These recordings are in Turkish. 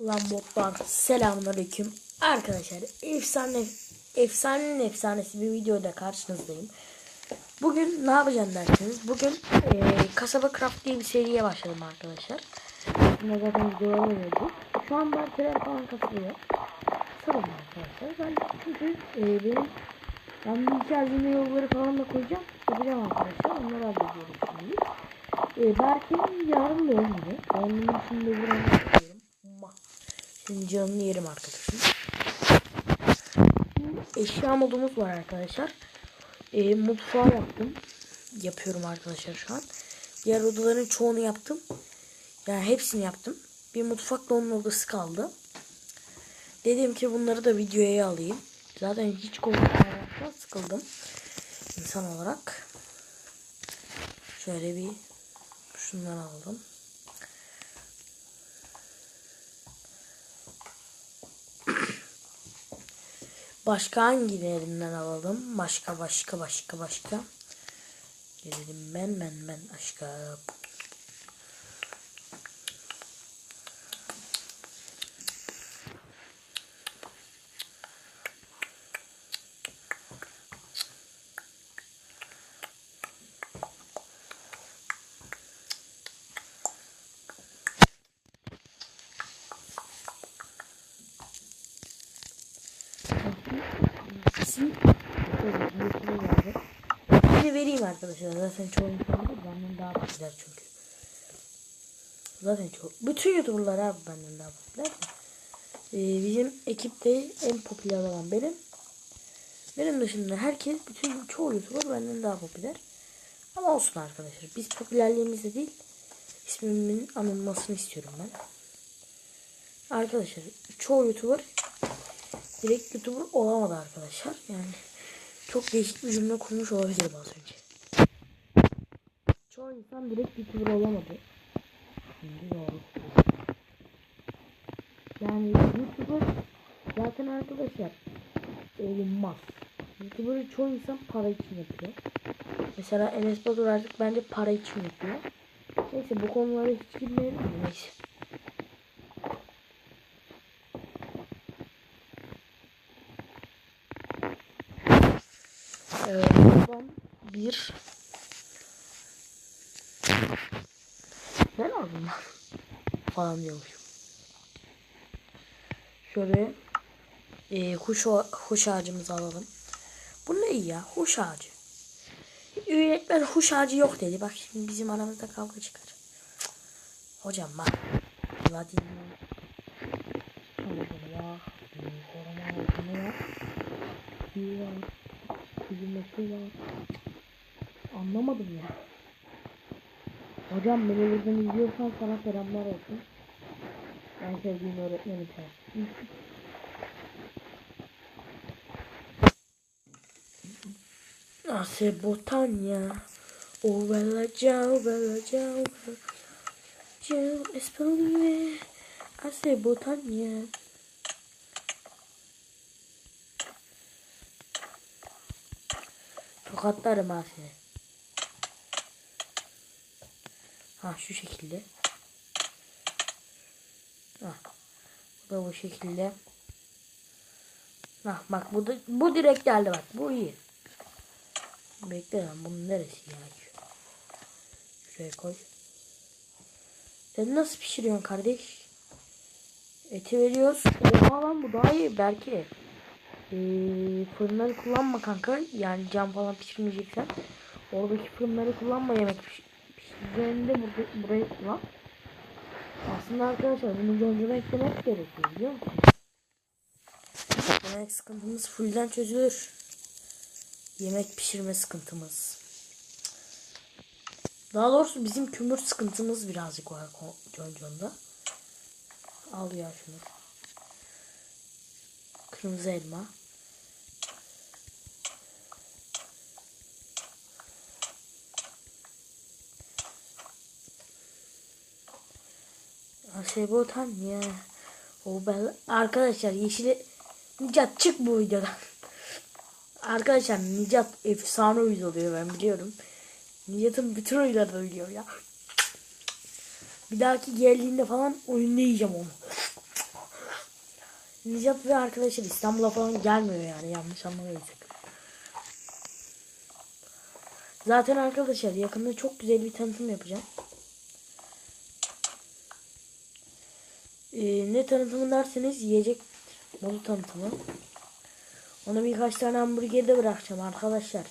Lan botlar selamünaleyküm arkadaşlar efsane efsanenin efsanesi bir videoda karşınızdayım. Bugün ne yapacağım derseniz bugün eee kasaba craft diye bir seriye başladım arkadaşlar. Buna zaten videolar oluyordu. Şu an ben tren falan katılıyor. Sorun arkadaşlar. Ben çünkü eee benim ben bilgi hazine yolları falan da koyacağım. Yapacağım arkadaşlar. Onları hallediyorum şimdi. Eee Berke'nin yarın günü. Ben onun için de bir anlatıyorum. Mah. Şimdi canını yerim arkadaşım. Eşya modumuz var arkadaşlar. E, mutfağı yaptım. Yapıyorum arkadaşlar şu an. Diğer odaların çoğunu yaptım. Yani hepsini yaptım. Bir mutfakla onun odası kaldı. Dedim ki bunları da videoya alayım. Zaten hiç konuşmamaktan sıkıldım. İnsan olarak. Şöyle bir şundan aldım. Başka hangilerinden alalım? Başka başka başka başka. Gelelim ben ben ben aşka. İsim Şimdi vereyim arkadaşlar. Zaten çoğu insanlar benden daha popüler çünkü. Zaten çok. Bütün YouTuber'lar abi benden daha popüler. Ee, bizim ekipte en popüler olan benim. Benim dışında herkes, bütün çoğu YouTuber benden daha popüler. Ama olsun arkadaşlar. Biz popülerliğimizde değil, ismimin anılmasını istiyorum ben. Arkadaşlar çoğu YouTuber direkt YouTuber olamadı arkadaşlar. Yani çok değişik bir cümle kurmuş olabilirim az önce. Çoğu insan direkt YouTuber olamadı. Şimdi doğru. Yani YouTuber zaten arkadaşlar olunmaz. YouTuber'ı çoğu insan para için yapıyor. Mesela Enes Batur artık bence para için yapıyor. Neyse bu konulara hiç girmeyelim? Neyse. Buradan bir ne lazım falan diyormuşum. Şöyle e, huş, huş ağacımızı alalım. Bu ne ya? Huş ağacı. Öğretmen huş ağacı yok dedi. Bak şimdi bizim aramızda kavga çıkar. Hocam bak. Vladimir. Böyle ya. Altını ya. Bir var. Kızılması var. Anlamadım ya. Hocam beni izliyorsan sana selamlar olsun. Ben sevdiğim öğretmenim sen. Hace botania. Oh bella ciao, bella ciao. Ciao, Tokatlarım ha seni. Ha şu şekilde. Ha. Bu da bu şekilde. Ha bak bu da bu direkt geldi bak. Bu iyi. Bekle lan bunun neresi ya? Şuraya koy. Sen nasıl pişiriyorsun kardeş? Eti veriyoruz. Oha lan bu daha iyi belki. Ee, fırınları kullanma kanka. Yani cam falan pişirmeyeceksen. Oradaki fırınları kullanma yemek piş pişireceğinde burada, burayı kullan. Aslında arkadaşlar bunu yoncuna eklemek gerekiyor biliyor musunuz? Yemek sıkıntımız fullden çözülür. Yemek pişirme sıkıntımız. Daha doğrusu bizim kümür sıkıntımız birazcık var Concon'da. Al ya şunu. Kırmızı elma. Şey bu tam ya. O ben arkadaşlar yeşili Nicat çık bu videodan. Arkadaşlar Nicat efsane uyuz oluyor ben biliyorum. Nicat'ın bütün oyunlarını biliyor ya. Bir dahaki geldiğinde falan oyunda yiyeceğim onu. Nicat ve arkadaşlar İstanbul'a falan gelmiyor yani yanlış anlamayın sakın. Zaten arkadaşlar yakında çok güzel bir tanıtım yapacağım. Ee, ne tanıtımı derseniz yiyecek modu tanıtımı. Ona birkaç tane hamburger de bırakacağım arkadaşlar.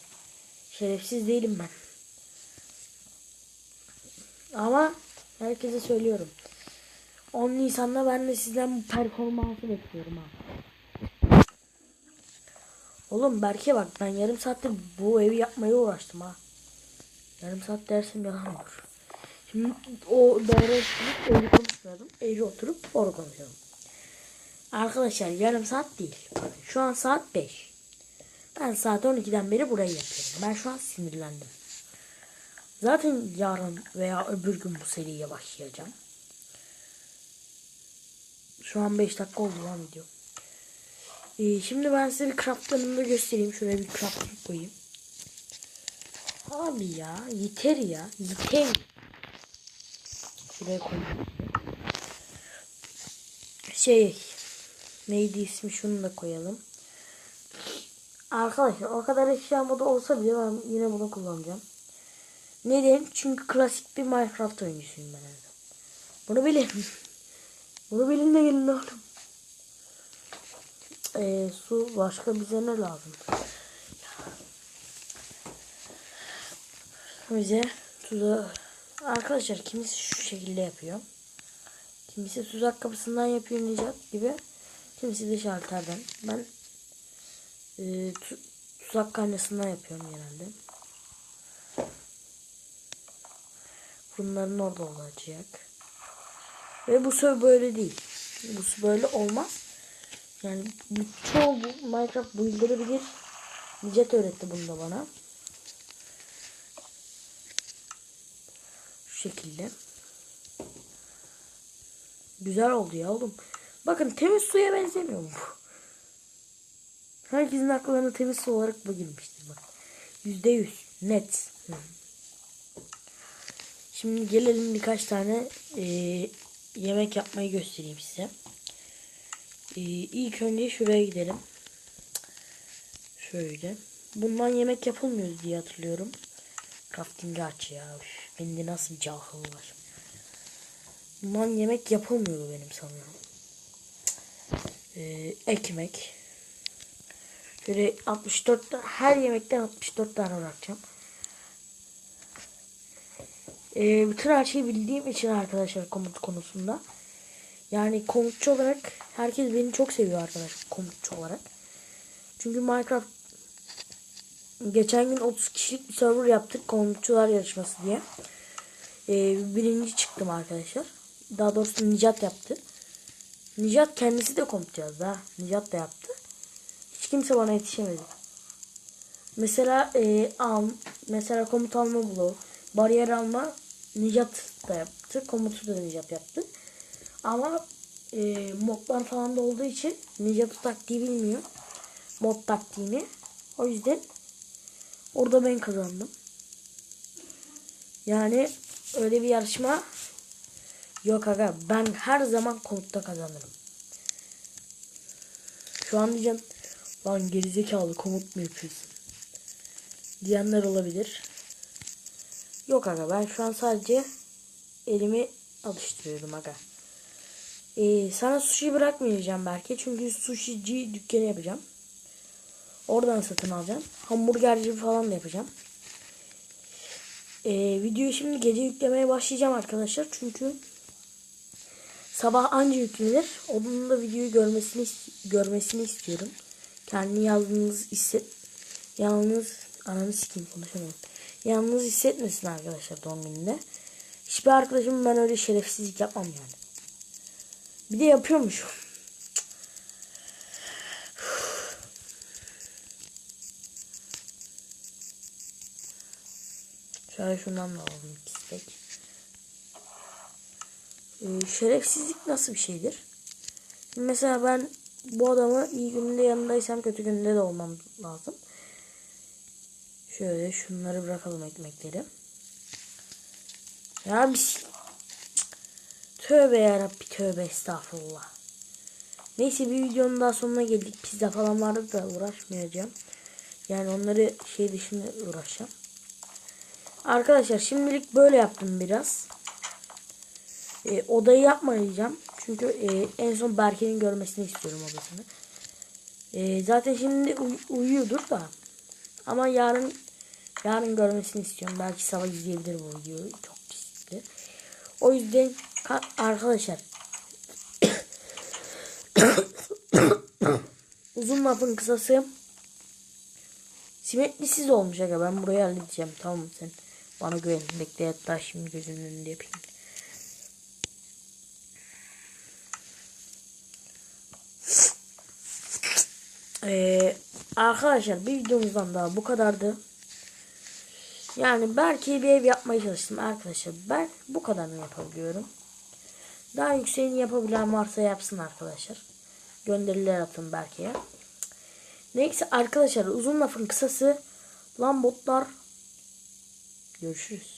Şerefsiz değilim ben. Ama herkese söylüyorum. 10 Nisan'da ben de sizden bu performansı bekliyorum ha. Oğlum Berke bak ben yarım saattir bu evi yapmaya uğraştım ha. Yarım saat dersim yalan olur. Şimdi o devre çıkıp evi konuşmayalım. Evi oturup orada konuşalım. Arkadaşlar yarım saat değil. Şu an saat 5. Ben saat 12'den beri burayı yapıyorum. Ben şu an sinirlendim. Zaten yarın veya öbür gün bu seriye başlayacağım. Şu an 5 dakika oldu lan video. Ee, şimdi ben size bir craft yanımda göstereyim. Şuraya bir craft koyayım. Abi ya yeter ya. Yeter. Şuraya koyayım. Şey neydi ismi şunu da koyalım. Arkadaşlar o kadar eşya modu olsa bile ben yine bunu kullanacağım. Neden? Çünkü klasik bir Minecraft oyuncusuyum ben. Bunu bilin. Bunu bilin de gelin oğlum. Ee, su başka bize ne lazım? Bize tuza arkadaşlar kimisi şu şekilde yapıyor. Kimisi tuzak kapısından yapıyor Necat gibi. Kimisi de şalterden. Ben e, tu, tuzak kaynasından yapıyorum genelde. Bunların orada olacak. Ve bu su böyle değil. Bu su böyle olmaz. Yani çoğu bu Minecraft build'leri. Necat öğretti bunu da bana. Şu şekilde. Güzel oldu ya oğlum. Bakın temiz suya benzemiyor mu? Herkesin aklına temiz su olarak bu girmiştir bak. Yüzde yüz. Net. Şimdi gelelim birkaç tane eee, yemek yapmayı göstereyim size. Ee, ilk önce şuraya gidelim. Şöyle. Bundan yemek yapılmıyor diye hatırlıyorum. Crafting'i aç ya. Üf, bende nasıl bir cahil var. Bundan yemek yapılmıyordu benim sanıyorum. Ee, ekmek. Şöyle 64 ta- her yemekten 64 tane bırakacağım. Ee, bütün her şeyi bildiğim için arkadaşlar komut konusunda. Yani komutçu olarak herkes beni çok seviyor arkadaşlar komutçu olarak. Çünkü Minecraft geçen gün 30 kişilik bir server yaptık komutçular yarışması diye. Ee, birinci çıktım arkadaşlar. Daha doğrusu Nicat yaptı. Nicat kendisi de komut yazdı ha. Nicat da yaptı. Hiç kimse bana yetişemedi. Mesela e, al, mesela komut alma bloğu, bariyer alma Nicat da yaptı. Komutu da Nicat yaptı. Ama e, modlar falan da olduğu için Nicat taktiği bilmiyor. Mod taktiğini. O yüzden orada ben kazandım. Yani öyle bir yarışma yok aga. Ben her zaman komutta kazanırım. Şu an diyeceğim lan gerizekalı komut mu yapıyorsun? Diyenler olabilir. Yok aga ben şu an sadece elimi alıştırıyorum aga. Ee, sana sushi bırakmayacağım belki. Çünkü sushici dükkanı yapacağım. Oradan satın alacağım. Hamburgerci falan da yapacağım. Ee, videoyu şimdi gece yüklemeye başlayacağım arkadaşlar. Çünkü sabah anca yüklenir. Onun da videoyu görmesini görmesini istiyorum. Kendini yalnız hisset yalnız ananı sikeyim konuşamıyorum. Yalnız hissetmesin arkadaşlar doğum gününde. Hiçbir arkadaşım ben öyle şerefsizlik yapmam yani. Bir de yapıyormuş. Şöyle şundan da alalım istek. Ee, şerefsizlik nasıl bir şeydir? Mesela ben bu adamı iyi gününde yanındaysam kötü gününde de olmam lazım. Şöyle şunları bırakalım ekmekleri. Ya bir Tövbe yarabbi tövbe estağfurullah. Neyse bir videonun daha sonuna geldik. Pizza falan vardı da uğraşmayacağım. Yani onları şey dışında uğraşacağım. Arkadaşlar şimdilik böyle yaptım biraz. E, odayı yapmayacağım. Çünkü e, en son Berke'nin görmesini istiyorum odasını. E, zaten şimdi uy- uyuyordur da. Ama yarın yarın görmesini istiyorum. Belki sabah izleyebilir bu videoyu. Çok riskli. O yüzden ka- arkadaşlar uzun lafın kısası simetrisiz olmuş aga ben burayı halledeceğim tamam mı sen bana güven bekle hatta şimdi gözünün önünde yapayım Ee, arkadaşlar bir videomuzdan daha bu kadardı. Yani belki bir ev yapmaya çalıştım arkadaşlar. Ben bu kadarını yapabiliyorum. Daha yükseğini yapabilen varsa yapsın arkadaşlar. Gönderiler atın Berke'ye. Neyse arkadaşlar uzun lafın kısası lan botlar görüşürüz.